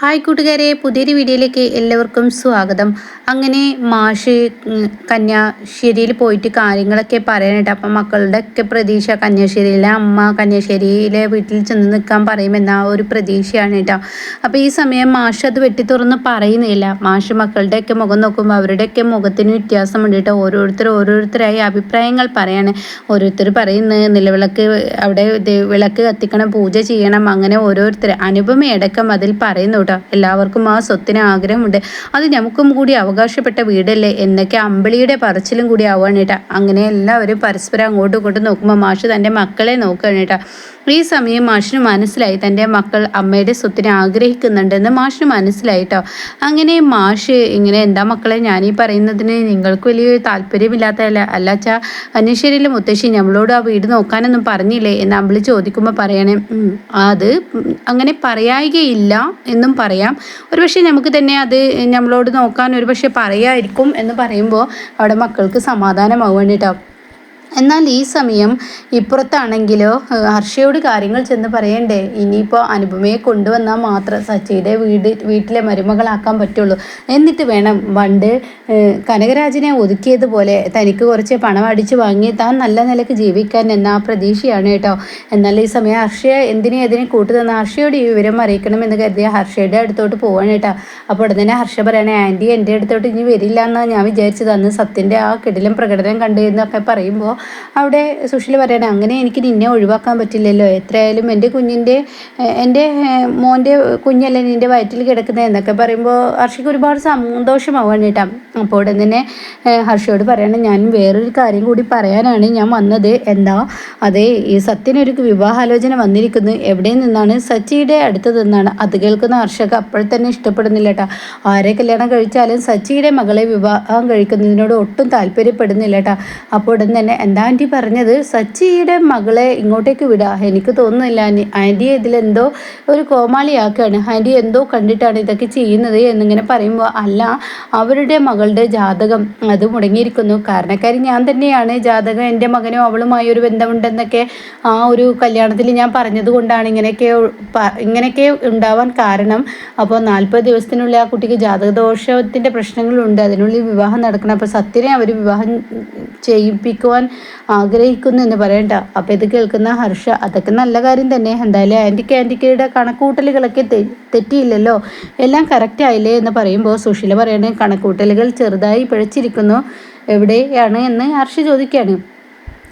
Hi കൂട്ടുകാരെ പുതിയൊരു വീഡിയോയിലേക്ക് എല്ലാവർക്കും സ്വാഗതം. അങ്ങനെ മാഷ് കന്യാശ്ശേരിയിൽ പോയിട്ട് കാര്യങ്ങളൊക്കെ പറയാനായിട്ട് അപ്പം മക്കളുടെ ഒക്കെ പ്രതീക്ഷ കന്യാശ്ശേരിയിലെ അമ്മ കന്യാശ്ശേരിയിലെ വീട്ടിൽ ചെന്ന് നിൽക്കാൻ പറയുമെന്ന ഒരു പ്രതീക്ഷയാണ് കേട്ടോ. അപ്പോൾ ഈ സമയം മാഷ് അത് വെട്ടി തുറന്ന് പറയുന്നില്ല. മാഷ് മക്കളുടെയൊക്കെ മുഖം നോക്കുമ്പോൾ അവരുടെയൊക്കെ മുഖത്തിന് വ്യത്യാസമുണ്ട് കേട്ടോ. ഓരോരുത്തർ ഓരോരുത്തരായി അഭിപ്രായങ്ങൾ പറയാണ്. ഓരോരുത്തർ പറയുന്നത് നിലവിളക്ക് അവിടെ വിളക്ക് കത്തിക്കണം പൂജ ചെയ്യണം അങ്ങനെ ഓരോരുത്തർ അനുപമയടക്കം അതിൽ പറയുന്നു കേട്ടോ. എല്ലാവർക്കും ആ സ്വത്തിന് ആഗ്രഹമുണ്ട്. അത് നമുക്കും കൂടി അവകാശപ്പെട്ട വീടല്ലേ? എന്നൊക്കെ അമ്പിളിയുടെ പറച്ചിലും കൂടി ആവുകയാണ് കേട്ടോ. അങ്ങനെ എല്ലാവരും പരസ്പരം അങ്ങോട്ടും ഇങ്ങോട്ടും നോക്കുമ്പോൾ മാഷ് തന്റെ മക്കളെ നോക്കുകയാണ് കേട്ടോ. ഈ സമയം മാഷിന് മനസ്സിലായി. തന്റെ മക്കൾ അമ്മയുടെ സ്വത്തിനെ ആഗ്രഹിക്കുന്നുണ്ടെന്ന് മാഷിന് മനസ്സിലായിട്ടോ അങ്ങനെ മാഷ് ഇങ്ങനെ എന്താ മക്കളെ ഞാനീ പറയുന്നതിന് നിങ്ങൾക്ക് വലിയ താല്പര്യമില്ലാത്തതല്ല അല്ലാച്ചാ അന്വേശ്ശേരിയിലെ മുത്തശ്ശി നമ്മളോട് ആ വീട് നോക്കാനൊന്നും പറഞ്ഞില്ലേ? എന്ന് അമ്പിളി ചോദിക്കുമ്പോൾ പറയണേ അത് അങ്ങനെ പറയായികയില്ല എന്നും പറയാം. ഒരുപക്ഷെ നമുക്ക് തന്നെ അത് നമ്മളോട് നോക്കാൻ ഒരുപക്ഷെ പറയായിരിക്കും എന്ന് പറയുമ്പോൾ അവിടെ മക്കൾക്ക് സമാധാനമാവുകയാണ് വേണ്ടിയിട്ടോ എന്നാൽ ഈ സമയം ഇപ്പുറത്താണെങ്കിലോ? ഹർഷയോട് കാര്യങ്ങൾ ചെന്ന് പറയണ്ടേ? ഇനിയിപ്പോൾ അനുപമയെ കൊണ്ടുവന്നാൽ മാത്രം സച്ചിയുടെ വീട് വീട്ടിലെ മരുമകളാക്കാൻ പറ്റുള്ളൂ. എന്നിട്ട് വേണം പണ്ട് കനകരാജിനെ ഒതുക്കിയതുപോലെ തനിക്ക് കുറച്ച് പണം അടിച്ച് വാങ്ങി താൻ നല്ല നിലയ്ക്ക് ജീവിക്കാൻ എന്ന പ്രതീക്ഷയാണ് കേട്ടോ. എന്നാൽ ഈ സമയം ഹർഷയ എന്തിനെ അതിനെ കൂട്ടുതന്ന ഹർഷയോട് ഈ വിവരം അറിയിക്കണം എന്ന് കരുതിയ ഹർഷയുടെ അടുത്തോട്ട് പോവാണ് കേട്ടോ. അപ്പോൾ ഉടനെ തന്നെ ഹർഷ പറയണേ ആന്റി എന്റെ അടുത്തോട്ട് ഇനി വരില്ല എന്നാണ് ഞാൻ വിചാരിച്ചത്. അന്ന് സത്യന്റെ ആ കിടിലം പ്രകടനം കണ്ടു എന്നൊക്കെ പറയുമ്പോൾ അവിടെ സുഷിൽ പറയണേ അങ്ങനെ എനിക്ക് നിന്നെ ഒഴിവാക്കാൻ പറ്റില്ലല്ലോ. എത്രയായാലും എന്റെ കുഞ്ഞിന്റെ എന്റെ മോന്റെ കുഞ്ഞല്ലേ നിന്റെ വയറ്റിൽ കിടക്കുന്നത്? എന്നൊക്കെ പറയുമ്പോൾ ഹർഷിക്ക് ഒരുപാട് സന്തോഷമാവാണ് കേട്ടോ. അപ്പോൾ ഉടൻ തന്നെ ഹർഷയോട് പറയണം ഞാൻ വേറൊരു കാര്യം കൂടി പറയാനാണ് ഞാൻ വന്നത്. എന്താ? അതെ ഈ സത്യനൊരു വിവാഹാലോചന വന്നിരിക്കുന്നു. എവിടെ നിന്നാണ് സച്ചിയുടെ അടുത്ത് നിന്നാണ് അത് കേൾക്കുന്ന ഹർഷക്ക് അപ്പോൾ തന്നെ ഇഷ്ടപ്പെടുന്നില്ല കേട്ടോ. ആരെ കല്യാണം കഴിച്ചാലും സച്ചിയുടെ മകളെ വിവാഹം കഴിക്കുന്നതിനോട് ഒട്ടും താല്പര്യപ്പെടുന്നില്ല കേട്ടോ. അപ്പോൾ ഉടൻ തന്നെ എന്താ ആന്റി പറഞ്ഞത് സച്ചിയുടെ മകളെ ഇങ്ങോട്ടേക്ക് വിടാ. എനിക്ക് തോന്നുന്നില്ല ആന്റി ഇതിലെന്തോ ഒരു കോമാളിയാക്കുകയാണ്. ആന്റി എന്തോ കണ്ടിട്ടാണ് ഇതൊക്കെ ചെയ്യുന്നത് എന്നിങ്ങനെ പറയുമ്പോൾ അല്ല അവരുടെ മകളുടെ ജാതകം അത് മുടങ്ങിയിരിക്കുന്നു. കാരണക്കാരി ഞാൻ തന്നെയാണ്. ജാതകം എന്റെ മകനോ അവളുമായി ഒരു ബന്ധമുണ്ടെന്നൊക്കെ ആ ഒരു കല്യാണത്തിൽ ഞാൻ പറഞ്ഞതുകൊണ്ടാണ് ഇങ്ങനെയൊക്കെ ഇങ്ങനെയൊക്കെ ഉണ്ടാവാൻ കാരണം. അപ്പോൾ നാൽപ്പത് ദിവസത്തിനുള്ളിൽ ആ കുട്ടിക്ക് ജാതകദോഷത്തിന്റെ പ്രശ്നങ്ങളുണ്ട്. അതിനുള്ളിൽ വിവാഹം നടക്കണം. അപ്പോൾ സത്യനെ അവർ വിവാഹം ചെയ്യിപ്പിക്കുവാൻ ആഗ്രഹിക്കുന്നു എന്ന് പറയണ്ട. അപ്പോൾ ഇത് കേൾക്കുന്ന ഹർഷ അതൊക്കെ നല്ല കാര്യം തന്നെ. എന്തായാലും ആന്റി ക്യാന്റിക്കയുടെ കണക്കൂട്ടലുകളൊക്കെ തെറ്റിയില്ലല്ലോ. എല്ലാം കറക്റ്റ് ആയില്ലേ എന്ന് പറയുമ്പോൾ സുശീല പറയണേ കണക്കൂട്ടലുകൾ ചെറുതായി പിഴച്ചിരിക്കുന്നു. എവിടെയാണ് എന്ന് ഹർഷ ചോദിക്കുകയാണ്.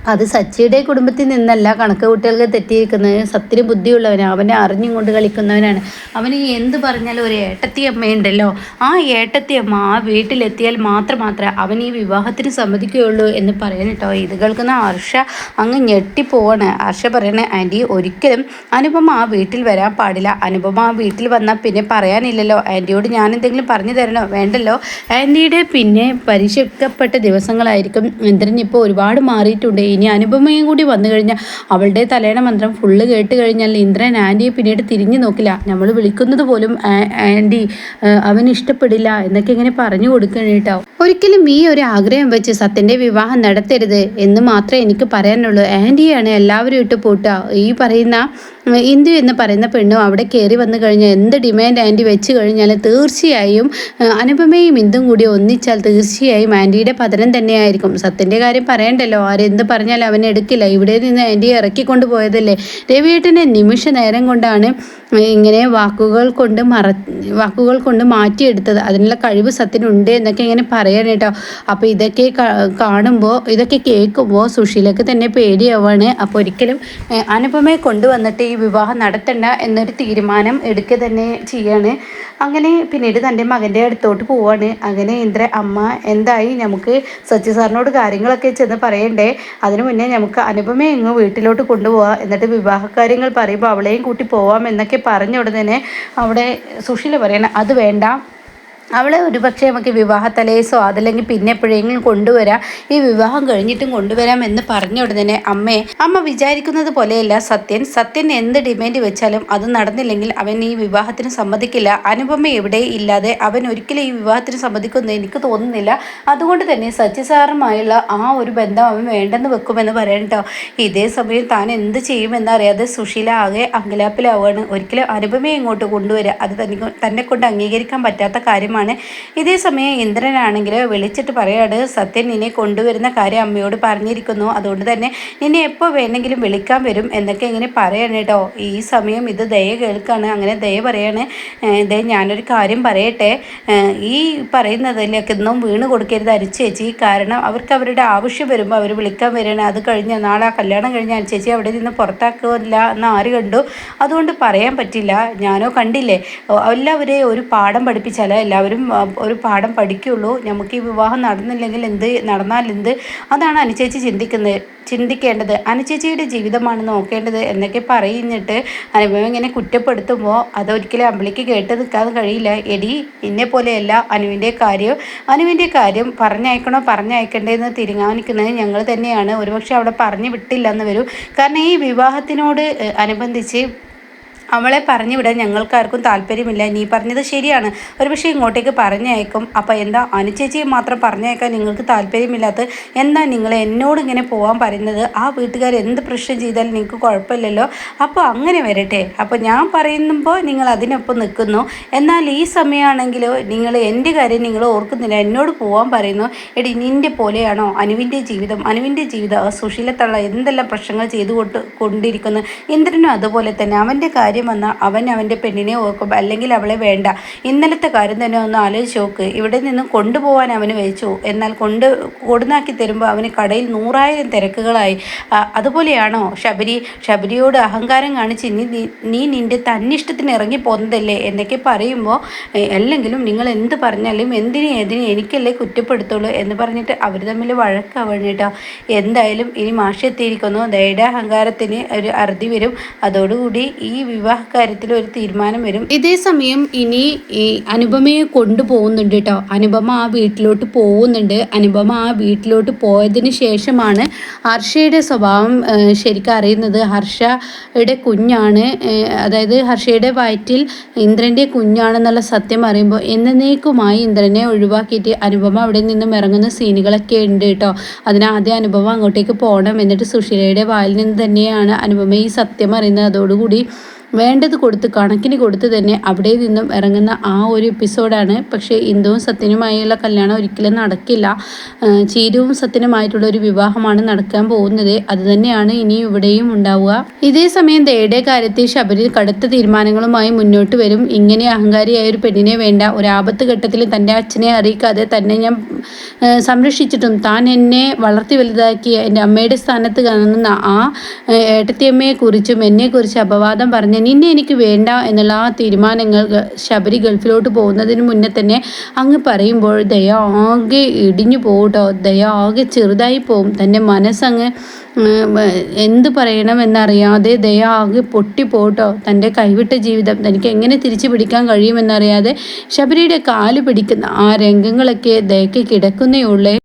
അത് സച്ചിയുടെ കുടുംബത്തിൽ നിന്നല്ല കണക്ക് കുട്ടികൾക്ക് തെറ്റിയിരിക്കുന്നത്. സത്തിന് ബുദ്ധിയുള്ളവനാണ് അവനെ അറിഞ്ഞും കൊണ്ട് കളിക്കുന്നവനാണ്. അവന് എന്ത് പറഞ്ഞാലും ഒരു ഏട്ടത്തി അമ്മയുണ്ടല്ലോ. ആ ഏട്ടത്തി അമ്മ ആ വീട്ടിലെത്തിയാൽ മാത്രം മാത്രമേ അവൻ ഈ വിവാഹത്തിന് സമ്മതിക്കുകയുള്ളൂ എന്ന് പറയാൻ കേട്ടോ. ഇത് കേൾക്കുന്ന ഹർഷ അങ്ങ് ഞെട്ടിപ്പോവാണ്. ഹർഷ പറയണ ആന്റി ഒരിക്കലും അനുപമ ആ വീട്ടിൽ വരാൻ പാടില്ല. അനുപമ ആ വീട്ടിൽ വന്നാൽ പിന്നെ പറയാനില്ലല്ലോ. ആന്റിയോട് ഞാൻ എന്തെങ്കിലും പറഞ്ഞു തരണോ? വേണ്ടല്ലോ. ആന്റിയുടെ പിന്നെ പരിശീലിക്കപ്പെട്ട ദിവസങ്ങളായിരിക്കും. ഇന്ദ്രൻ ഇപ്പോൾ ഒരുപാട് മാറിയിട്ടുണ്ട്. ഇനി അനുപമയും കൂടി വന്നു കഴിഞ്ഞാൽ അവളുടെ തലേണ മന്ത്രം ഫുള്ള് കേട്ട് കഴിഞ്ഞാൽ ഇന്ദ്രൻ ആന്റിയെ പിന്നീട് തിരിഞ്ഞു നോക്കില്ല. നമ്മൾ വിളിക്കുന്നത് പോലും ആന്റി അവന് ഇഷ്ടപ്പെടില്ല എന്നൊക്കെ ഇങ്ങനെ പറഞ്ഞു കൊടുക്കണിട്ടോ ഒരിക്കലും ഈ ഒരു ആഗ്രഹം വെച്ച് സത്യന്റെ വിവാഹം നടത്തരുത് എന്ന് മാത്രമേ എനിക്ക് പറയാനുള്ളൂ. ആന്റിയാണ് എല്ലാവരും ഇട്ട് പൂട്ടുക. ഈ പറയുന്ന ഇന്ദു എന്ന് പറയുന്ന പെണ്ണും അവിടെ കയറി വന്നു കഴിഞ്ഞാൽ എന്ത് ഡിമാൻഡ് ആന്റി വെച്ച് കഴിഞ്ഞാൽ തീർച്ചയായും അനുപമയും ഇന്ദും കൂടി ഒന്നിച്ചാൽ തീർച്ചയായും ആന്റിയുടെ പതനം തന്നെയായിരിക്കും. സത്യന്റെ കാര്യം പറയണ്ടല്ലോ. ആരെന്ത് പറഞ്ഞാലും അവൻ എടുക്കില്ല. ഇവിടെ നിന്ന് ആന്റിയെ ഇറക്കിക്കൊണ്ട് പോയതല്ലേ. രവിയേട്ടനെ നിമിഷ നേരം കൊണ്ടാണ് ഇങ്ങനെ വാക്കുകൾ കൊണ്ട് മറ വാക്കുകൾ കൊണ്ട് മാറ്റിയെടുത്തത്. അതിനുള്ള കഴിവ് സത്യനുണ്ട് എന്നൊക്കെ ഇങ്ങനെ പറയാൻ കേട്ടോ. അപ്പോൾ ഇതൊക്കെ കാണുമ്പോൾ ഇതൊക്കെ കേൾക്കുമ്പോൾ സുശീലക്ക് തന്നെ പേടിയാവാണ്. അപ്പോൾ ഒരിക്കലും അനുപമയെ കൊണ്ടുവന്നിട്ട് ഈ വിവാഹം നടത്തണ്ട എന്നൊരു തീരുമാനം എടുക്കുക തന്നെ ചെയ്യാണ്. അങ്ങനെ പിന്നീട് തന്റെ മകന്റെ അടുത്തോട്ട് പോവാണ്. അങ്ങനെ ഇന്ദ്ര അമ്മ എന്തായി? നമുക്ക് സച്ചി സാറിനോട് കാര്യങ്ങളൊക്കെ ചെന്ന് പറയണ്ടേ? അതിനു മുന്നേ നമുക്ക് അനുപമയെ ഇങ്ങ് വീട്ടിലോട്ട് കൊണ്ടുപോവാം. എന്നിട്ട് വിവാഹ കാര്യങ്ങൾ പറയുമ്പോൾ അവളെയും കൂട്ടി പോവാം എന്നൊക്കെ പറഞ്ഞ ഉടനെ അവിടെ സുശീല പറയണം അത് വേണ്ട. അവളെ ഒരുപക്ഷെ നമുക്ക് വിവാഹ തലേസോ അതല്ലെങ്കിൽ പിന്നെ എപ്പോഴെങ്കിലും കൊണ്ടുവരാം. ഈ വിവാഹം കഴിഞ്ഞിട്ടും കൊണ്ടുവരാം എന്ന് പറഞ്ഞ ഉടനെ അമ്മയെ അമ്മ വിചാരിക്കുന്നത് പോലെയല്ല സത്യൻ. സത്യൻ എന്ത് ഡിമാൻഡ് വെച്ചാലും അത് നടന്നില്ലെങ്കിൽ അവൻ ഈ വിവാഹത്തിന് സമ്മതിക്കില്ല. അനുപമ എവിടെ ഇല്ലാതെ അവൻ ഒരിക്കലും ഈ വിവാഹത്തിന് സമ്മതിക്കുമെന്ന് എനിക്ക് തോന്നുന്നില്ല. അതുകൊണ്ട് തന്നെ സത്യസാറുമായുള്ള ആ ഒരു ബന്ധം അവൻ വേണ്ടെന്ന് വെക്കുമെന്ന് പറയണ്ടോ ഇതേ സമയം താൻ എന്ത് ചെയ്യുമെന്ന് അറിയാതെ സുശീല ആകെ അങ്കലാപ്പിലാവുകയാണ്. ഒരിക്കലും അനുപമയെ ഇങ്ങോട്ട് കൊണ്ടുവരിക അത് തന്നെ തന്നെ കൊണ്ട് അംഗീകരിക്കാൻ പറ്റാത്ത കാര്യമാണ് ഇതേ സമയം ഇന്ദ്രനാണെങ്കിൽ വിളിച്ചിട്ട് പറയാണ് സത്യൻ നിന്നെ കൊണ്ടുവരുന്ന കാര്യം അമ്മയോട് പറഞ്ഞിരിക്കുന്നു. അതുകൊണ്ട് തന്നെ നിന്നെ എപ്പോൾ വേണമെങ്കിലും വിളിക്കാൻ വരും എന്നൊക്കെ ഇങ്ങനെ പറയണം കേട്ടോ ഈ സമയം ഇത് ദയ കേൾക്കാണ്. അങ്ങനെ ദയ പറയാണ്. ദയ ഞാനൊരു കാര്യം പറയട്ടെ. ഈ പറയുന്നതിലേക്ക് ഒന്നും വീണ് കൊടുക്കരുത് അരിച്ചേച്ചി. കാരണം അവർക്ക് അവരുടെ ആവശ്യം വരുമ്പോൾ അവർ വിളിക്കാൻ വരികയാണ് അത് കഴിഞ്ഞ നാളെ ആ കല്യാണം കഴിഞ്ഞ അരിച്ചേച്ചി അവിടെ നിന്ന് പുറത്താക്കില്ല എന്ന് ആര് കണ്ടു? അതുകൊണ്ട് പറയാൻ പറ്റില്ല. ഞാനോ കണ്ടില്ലേ? എല്ലാവരെയും ഒരു പാഠം പഠിപ്പിച്ചാലോ എല്ലാവരും ഒരു പാഠം പഠിക്കുള്ളൂ. നമുക്ക് ഈ വിവാഹം നടന്നില്ലെങ്കിൽ എന്ത് നടന്നാൽ എന്ത്? അതാണ് അനുചേച്ചി ചിന്തിക്കുന്നത് ചിന്തിക്കേണ്ടത്. അനുചേച്ചിയുടെ ജീവിതമാണ് നോക്കേണ്ടത് എന്നൊക്കെ പറയുന്നിട്ട് അനുഭവം ഇങ്ങനെ കുറ്റപ്പെടുത്തുമ്പോൾ അതൊരിക്കലും അമ്പിളിക്ക് കേട്ട് നിൽക്കാതെ കഴിയില്ല. എടി എന്നെ പോലെയല്ല അനുവിന്റെ കാര്യം. അനുവിന്റെ കാര്യം പറഞ്ഞയക്കണോ പറഞ്ഞയക്കണ്ടേന്ന് തീരുമാനിക്കുന്നത് ഞങ്ങൾ തന്നെയാണ്. ഒരുപക്ഷെ അവിടെ പറഞ്ഞു വിട്ടില്ല എന്ന് വരും. കാരണം ഈ വിവാഹത്തിനോട് അനുബന്ധിച്ച് അവളെ പറഞ്ഞു വിടാൻ ഞങ്ങൾക്കാർക്കും താല്പര്യമില്ല. നീ പറഞ്ഞത് ശരിയാണ്. ഒരുപക്ഷെ ഇങ്ങോട്ടേക്ക് പറഞ്ഞയക്കും. അപ്പോൾ എന്താ? അനുചേച്ചിയെ മാത്രം പറഞ്ഞയക്കാൻ നിങ്ങൾക്ക് താല്പര്യമില്ലാത്ത എന്താ നിങ്ങൾ എന്നോട് ഇങ്ങനെ പോകാൻ പറയുന്നത്? ആ വീട്ടുകാർ എന്ത് പ്രശ്നം ചെയ്താലും നിങ്ങൾക്ക് കുഴപ്പമില്ലല്ലോ. അപ്പോൾ അങ്ങനെ വരട്ടെ. അപ്പോൾ ഞാൻ പറയുമ്പോൾ നിങ്ങൾ അതിനൊപ്പം നിൽക്കുന്നു. എന്നാൽ ഈ സമയമാണെങ്കിലോ നിങ്ങൾ എന്റെ കാര്യം നിങ്ങൾ ഓർക്കുന്നില്ല. എന്നോട് പോകാൻ പറയുന്നു. എടി നിന്റെ പോലെയാണോ അനുവിന്റെ ജീവിതം? അനുവിന്റെ ജീവിതം സുശീലത്തുള്ള എന്തെല്ലാം പ്രശ്നങ്ങൾ ചെയ്തു കൊണ്ട് കൊണ്ടിരിക്കുന്നു? ഇന്ദ്രനും അതുപോലെ തന്നെ അവന്റെ കാര്യം കാര്യം വന്നാൽ അവൻ അവന്റെ പെണ്ണിനെ ഓർക്കും അല്ലെങ്കിൽ അവളെ വേണ്ട. ഇന്നലത്തെ കാര്യം തന്നെ ഒന്ന് ആലോചിച്ച് നോക്ക്. ഇവിടെ നിന്ന് കൊണ്ടുപോകാൻ അവന് വെച്ചു. എന്നാൽ കൊണ്ട് കൊടുന്നാക്കി തരുമ്പോൾ അവന് കടയിൽ നൂറായിരം തിരക്കുകളായി. അതുപോലെയാണോ? ശബരി ശബരിയോട് അഹങ്കാരം കാണിച്ച് നീ നീ നിന്റെ തന്നിഷ്ടത്തിന് ഇറങ്ങി പോകുന്നതല്ലേ എന്നൊക്കെ പറയുമ്പോൾ അല്ലെങ്കിലും നിങ്ങൾ എന്ത് പറഞ്ഞാലും എന്തിനും ഏതിനും എനിക്കല്ലേ കുറ്റപ്പെടുത്തുള്ളൂ എന്ന് പറഞ്ഞിട്ട് അവർ തമ്മിൽ വഴക്കാവണം എന്തായാലും ഇനി മാഷെത്തിയിരിക്കുന്നു ദയുടെ അഹങ്കാരത്തിന് ഒരു അറുതി വരും. അതോടുകൂടി ഈ വിവാഹ വിവാഹകാര്യത്തിൽ ഒരു തീരുമാനം വരും. ഇതേ സമയം ഇനി ഈ അനുപമയെ കൊണ്ടുപോകുന്നുണ്ട് കേട്ടോ. അനുപമ ആ വീട്ടിലോട്ട് പോകുന്നുണ്ട്. അനുപമ ആ വീട്ടിലോട്ട് പോയതിന് ശേഷമാണ് ഹർഷയുടെ സ്വഭാവം ശരിക്കും അറിയുന്നത്. ഹർഷയുടെ കുഞ്ഞാണ് അതായത് ഹർഷയുടെ വയറ്റിൽ ഇന്ദ്രന്റെ കുഞ്ഞാണെന്നുള്ള സത്യം അറിയുമ്പോൾ എന്നേക്കുമായി ഇന്ദ്രനെ ഒഴിവാക്കിയിട്ട് അനുപമ അവിടെ നിന്നും ഇറങ്ങുന്ന സീനുകളൊക്കെ ഉണ്ട് കേട്ടോ. അതിനാദ്യം അനുപമ അങ്ങോട്ടേക്ക് പോകണം എന്നിട്ട് സുശീലയുടെ വായിൽ നിന്ന് തന്നെയാണ് അനുപമ ഈ സത്യം അറിയുന്നത്. അതോടുകൂടി വേണ്ടത് കൊടുത്ത് കണക്കിന് കൊടുത്ത് തന്നെ അവിടെ നിന്നും ഇറങ്ങുന്ന ആ ഒരു എപ്പിസോഡാണ്. പക്ഷേ ഇന്ദുവും സത്യനുമായുള്ള കല്യാണം ഒരിക്കലും നടക്കില്ല. ചീരുവും സത്യനുമായിട്ടുള്ള ഒരു വിവാഹമാണ് നടക്കാൻ പോകുന്നത്. അത് തന്നെയാണ് ഇനി ഇവിടെയും ഉണ്ടാവുക. ഇതേ സമയം ദയുടെ കാര്യത്തിൽ ശബരി കടുത്ത തീരുമാനങ്ങളുമായി മുന്നോട്ട് വരും. ഇങ്ങനെ അഹങ്കാരിയായ ഒരു പെണ്ണിനെ വേണ്ട. ഒരു ആപത്ത് ഘട്ടത്തിൽ തന്റെ അച്ഛനെ അറിയിക്കാതെ തന്നെ ഞാൻ സംരക്ഷിച്ചിട്ടും താൻ എന്നെ വളർത്തി വലുതാക്കിയ എന്റെ അമ്മയുടെ സ്ഥാനത്ത് കാണുന്ന ആ ഏട്ടത്തിയമ്മയെക്കുറിച്ചും എന്നെക്കുറിച്ച് അപവാദം പറഞ്ഞ നിന്നെ എനിക്ക് വേണ്ട എന്നുള്ള ആ തീരുമാനങ്ങൾ ശബരി ഗൾഫിലോട്ട് പോകുന്നതിന് മുന്നേ തന്നെ അങ്ങ് പറയുമ്പോൾ ദയ ആകെ ഇടിഞ്ഞു പോകട്ടോ ദയ ആകെ ചെറുതായി പോകും തന്റെ മനസ്സങ്ങ് എന്ത് പറയണമെന്നറിയാതെ ദയ ആകെ പൊട്ടിപ്പോട്ടോ. തന്റെ കൈവിട്ട ജീവിതം തനിക്ക് എങ്ങനെ തിരിച്ചു പിടിക്കാൻ കഴിയുമെന്നറിയാതെ ശബരിയുടെ കാൽ പിടിക്കുന്ന ആ രംഗങ്ങളൊക്കെ ദയക്ക് കിടക്കുന്നേ